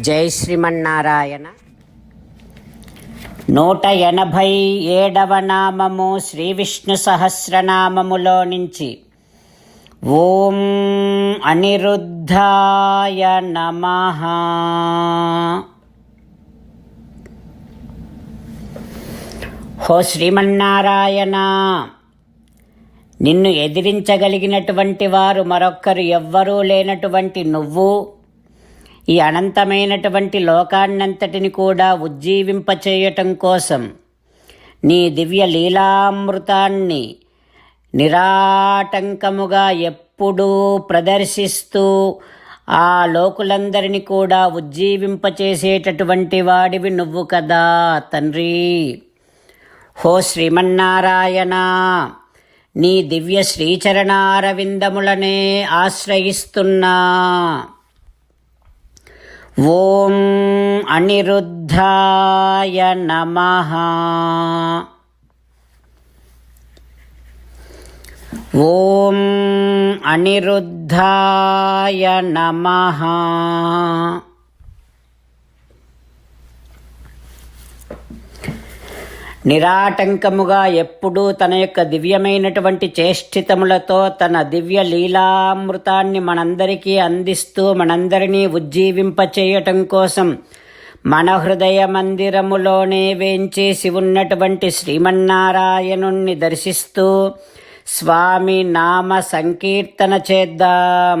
జై శ్రీమన్నారాయణ. నూట ఎనభై ఏడవ నామము శ్రీ విష్ణు సహస్రనామములో నుంచి. ఓం అనిరుద్ధాయ నమ. హో శ్రీమన్నారాయణ నిన్ను ఎదిరించగలిగినటువంటి వారు మరొక్కరు ఎవ్వరూ లేనటువంటి నువ్వు. ఈ అనంతమైనటువంటి లోకాన్నంతటిని కూడా ఉజ్జీవింపచేయటం కోసం నీ దివ్య లీలామృతాన్ని నిరాటంకముగా ఎప్పుడూ ప్రదర్శిస్తూ ఆ లోకులందరినీ కూడా ఉజ్జీవింపచేసేటటువంటి వాడివి నువ్వు కదా తండ్రి. హో శ్రీమన్నారాయణ నీ దివ్య శ్రీచరణారవిందములనే ఆశ్రయిస్తున్నా. ఓం అనిరుద్ధాయ నమ. ఓం అనిరుద్ధాయ నమ. నిరాటంకముగా ఎప్పుడూ తన యొక్క దివ్యమైనటువంటి చేష్టితములతో తన దివ్య లీలామృతాన్ని మనందరికీ అందిస్తూ మనందరినీ ఉజ్జీవింపచేయటం కోసం మన హృదయ మందిరములోనే వేంచేసి ఉన్నటువంటి శ్రీమన్నారాయణుణ్ణి దర్శిస్తూ స్వామి నామ సంకీర్తన చేద్దాం.